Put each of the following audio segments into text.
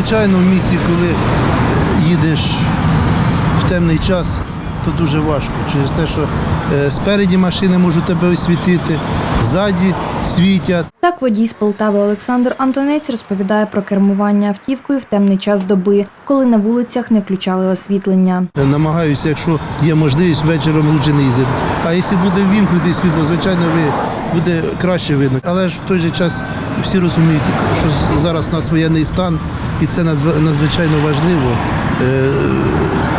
Звичайно, в місті, коли їдеш в темний час, то дуже важко. Через те, що е, спереді машини можуть тебе освітити, ззаді світять. Так водій з Полтави Олександр Антонець розповідає про кермування автівкою в темний час доби, коли на вулицях не включали освітлення. Е, Намагаюся, якщо є можливість, вечором лучше не їздити. А якщо буде вімкнути світло, звичайно, буде краще видно. Але ж в той же час всі розуміють, що зараз у нас воєнний стан, і це надзвичайно важливо е,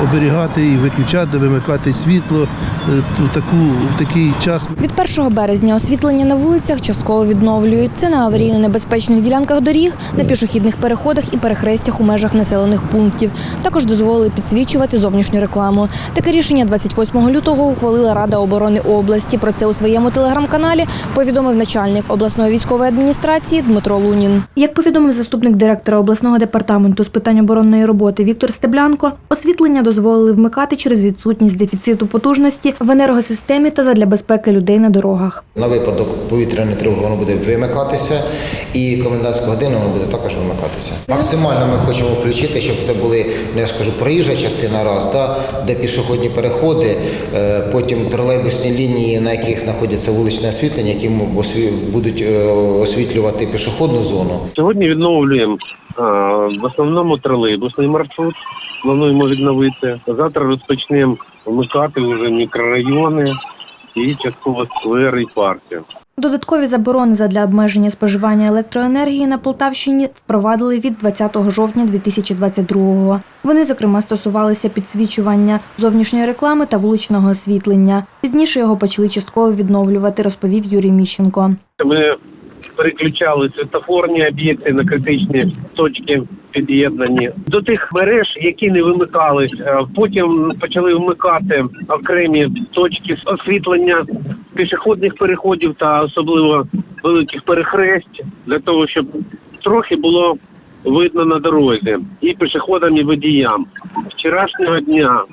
оберігати і виключати, вимикати світло е, в, таку, в такий час. Від 1 березня освітлення на вулицях частково відновлюють. Це на аварійно небезпечних ділянках доріг, на пішохідних переходах і перехрестях у межах населених пунктів. Також дозволили підсвічувати зовнішню рекламу. Таке рішення 28 лютого ухвалила Рада оборони області. Про це у своєму телеграм-каналі повідомив начальник обласної військової адміністрації Дмитро Лунін. Як повідомив заступник директора обласного департаменту з питань оборонної роботи Віктор Стеблянко, освітлення дозволили вмикати через відсутність дефіциту потужності в енергосистемі та задля безпеки людей на дорогах. На випадок повітряної тривоги воно буде вимикатися, і комендантську годину воно буде також вимикатися. Максимально ми хочемо включити, щоб це були, я скажу, проїжджа частина раз, да, де пішохідні переходи, е, потім тролейбусні лінії, на яких знаходяться вуличне освітлення, які будуть е, освітлювати пішохідну зону. Сьогодні відновлюємо в основному тролейбусний маршрут. Плануємо відновити. Завтра розпочнемо вмикати вже мікрорайони і частково сквери і парки. Додаткові заборони задля обмеження споживання електроенергії на Полтавщині впровадили від 20 жовтня 2022-го. Вони, зокрема, стосувалися підсвічування зовнішньої реклами та вуличного освітлення. Пізніше його почали частково відновлювати, розповів Юрій Міщенко. Ми переключали світофорні об'єкти на критичні точки під'єднані до тих мереж, які не вимикались. Е, Потім почали вмикати окремі точки освітлення пішохідних переходів та особливо великих перехресть для того, щоб трохи було видно на дорозі і пішоходам, і водіям. Вчорашнього дня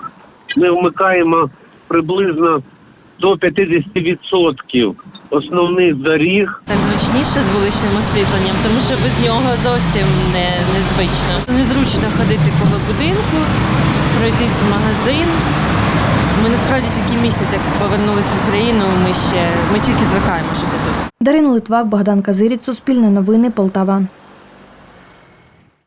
ми вмикаємо приблизно до 50% основних доріг Так зручніше з вуличним освітленням, тому що без нього зовсім не, незвично. Незручно ходити коло будинку, пройтись в магазин. Ми насправді тільки місяць, як повернулися в Україну, ми ще ми тільки звикаємо жити тут. Дарина Литвак, Богдан Казиріць, Суспільне новини, Полтава.